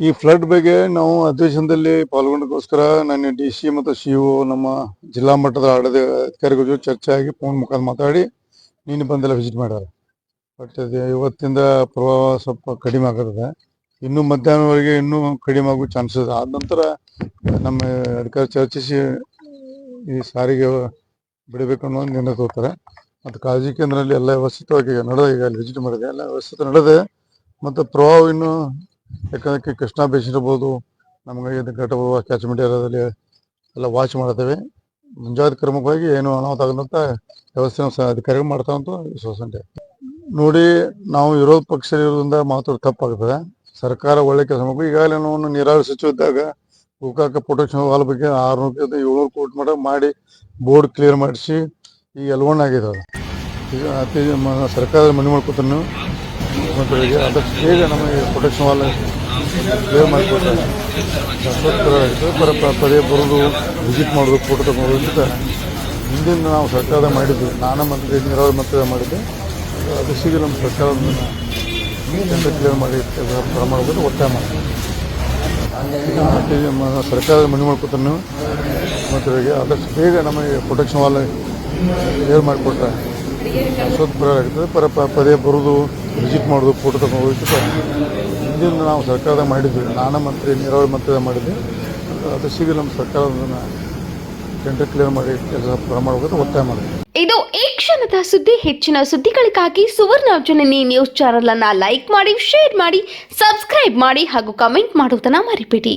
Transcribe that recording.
ಈ ಫ್ಲಡ್ ಬಗ್ಗೆ ನಾವು ಅಧಿವೇಶನದಲ್ಲಿ ಪಾಲ್ಗೊಂಡಕ್ಕೋಸ್ಕರ ನನ್ನ ಡಿ ಸಿ ಮತ್ತು ಸಿ ನಮ್ಮ ಜಿಲ್ಲಾ ಮಟ್ಟದ ಆಡಳಿತ ಅಧಿಕಾರಿಗಳ ಜೊತೆ ಚರ್ಚೆ ಆಗಿ ಫೋನ್ ಮುಖಾಂತರ ಮಾತಾಡಿ ನೀನು ಬಂದೆಲ್ಲ ವಿಸಿಟ್ ಮಾಡ್ಯಾರ ಬಟ್ ಅದು ಇವತ್ತಿಂದ ಪ್ರವಾಹ ಸ್ವಲ್ಪ ಕಡಿಮೆ ಆಗತ್ತದೆ. ಇನ್ನೂ ಮಧ್ಯಾಹ್ನವರೆಗೆ ಇನ್ನೂ ಕಡಿಮೆ ಆಗೋ ಚಾನ್ಸಸ್ ಆದ ನಂತರ ನಮ್ಮ ಅಧಿಕಾರಿ ಚರ್ಚಿಸಿ ಈ ಸಾರಿಗೆ ಬಿಡಬೇಕು ಅನ್ನೋ ಒಂದು ನಿರ್ಣಯ ತಗೋತಾರೆ. ಮತ್ತು ಕಾಳಜಿ ಕೇಂದ್ರದಲ್ಲಿ ಎಲ್ಲ ವ್ಯವಸ್ಥಿತವಾಗಿ ನಡೆದ, ಈಗ ಅಲ್ಲಿ ವಿಸಿಟ್ ಮಾಡಿದೆ, ಎಲ್ಲ ವ್ಯವಸ್ಥಿತ ನಡೆದೆ. ಮತ್ತು ಪ್ರಭಾವ ಇನ್ನು ಯಾಕಂದ್ರೆ ಕೃಷ್ಣ ಬೀಚ್ ಇರ್ಬೋದು, ನಮಗೆ ಇದು ಘಟ ಕ್ಯಾಚ್ಮೆಂಟ್ ಏರಿಯಾದಲ್ಲಿ ಎಲ್ಲ ವಾಚ್ ಮಾಡ್ತೇವೆ. ಮುಂಜಾಗ್ರತಾ ಕ್ರಮವಾಗಿ ಏನು ಅನಾಹುತ ಆಗದಂತ ವ್ಯವಸ್ಥೆ ಅಧಿಕಾರಿಗಳು ಮಾಡ್ತಾವಂತ ವಿಶ್ವಾಸ ಉಂಟು. ನೋಡಿ, ನಾವು ವಿರೋಧ ಪಕ್ಷ ಇರೋದ್ರಿಂದ ಮಾತ್ರ ತಪ್ಪಾಗ್ತದೆ. ಸರ್ಕಾರ ಒಳ್ಳೆ ಕೆಲಸ ಮಾಡಬೇಕು. ಈಗಾಗಲೇ ನಾವು ನೀರಾವರಿ ಸಚಿವ ಇದ್ದಾಗ ಗೋಕಾಕ ಪ್ರೊಟೆಕ್ಷನ್ ವಾಲ್ ಬಗ್ಗೆ ಆರ್ನೂರು ಏಳ್ನೂರು ಕೋಟಿ ಮಾಡ ಮಾಡಿ ಬೋರ್ಡ್ ಕ್ಲಿಯರ್ ಮಾಡಿಸಿ ಈ ಎಲ್ವಣ್ಣ ಆಗಿದೆ ಈಗ ಅತಿ ಸರ್ಕಾರದ ಮನೆ ಮಾಡ್ಕೊತಾನೆ ಮುಖ್ಯಮಂತ್ರಿಗೆ ಅದಕ್ಕೆ ಬೇಗ ನಮಗೆ ಪ್ರೊಟೆಕ್ಷನ್ ವಾಲ್ ಕ್ಲಿಯರ್ ಮಾಡಿಕೊಡ್ತಾರೆ. ಪ- ಪದೇ ಬರೋದು ವಿಸಿಟ್ ಮಾಡೋದು ಫೋಟೋ ತಗೊಂಡು ಅಂತ ಹಿಂದಿನ ನಾವು ಸರ್ಕಾರ ಮಾಡಿದ್ವಿ ನಾನು ಮಂತ್ರಿ ನೀರಾವರಿ ಮಂತ್ರಿ ಮಾಡಿದ್ದೆ, ಅದು ಸಿಗಿ ನಮ್ಮ ಸರ್ಕಾರದಿಂದ. ಕ್ಲಿಯರ್ ಮಾಡಿ ಕ್ರಮ ಮಾಡೋದು ಒತ್ತಾಯ ಮಾಡ್ತೀವಿ ಸರ್ಕಾರ ಮನವಿ ಸರ್ಕಾರದ ಮನೆ ಮಾಡ್ಕೊತಾನೆ ಮುಖ್ಯಮಂತ್ರಿಗೆ ಅದಕ್ಕೆ ಬೇಗ ನಮಗೆ ಪ್ರೊಟೆಕ್ಷನ್ ವಾಲ್ ಕ್ಲಿಯರ್ ಮಾಡಿಕೊಟ್ರೆ ಸ್ವಲ್ಪ ಪರಿಹಾರ ಆಗ್ತದೆ ಪರ ಪದೇ ಬರೋದು ವಿಸಿಟ್ ಮಾಡೋದು, ಫೋಟೋ ತಗೊಂಡು ಹಿಂದಿನ ನಾವು ಸರ್ಕಾರದ ಮಾಡಿದ್ವಿ. ನಾನು ಮಂತ್ರಿ, ನೀರಾವರಿ ಮಂತ್ರಿ ಮಾಡಿದ್ವಿ. ಅದು ಸಿವಿಲ್ ನಮ್ಮ ಸರ್ಕಾರ ಟೆಂಡರ್ ಕ್ಲಿಯರ್ ಮಾಡಿ ಕೆಲಸ ಮಾಡಬೇಕು ಒತ್ತಾಯ ಮಾಡಿದ್ವಿ. ಇದು ಈ ಕ್ಷಣದ ಸುದ್ದಿ, ಹೆಚ್ಚಿನ ಸುದ್ದಿಗಳಿಗಾಗಿ ಸುವರ್ಣ ಜನನಿ ನ್ಯೂಸ್ ಚಾನೆಲ್ ಅನ್ನ ಲೈಕ್ ಮಾಡಿ ಶೇರ್ ಮಾಡಿ ಸಬ್ಸ್ಕ್ರೈಬ್ ಮಾಡಿ ಹಾಗೂ ಕಮೆಂಟ್ ಮಾಡುವುದನ್ನ ಮರಿಬೇಡಿ.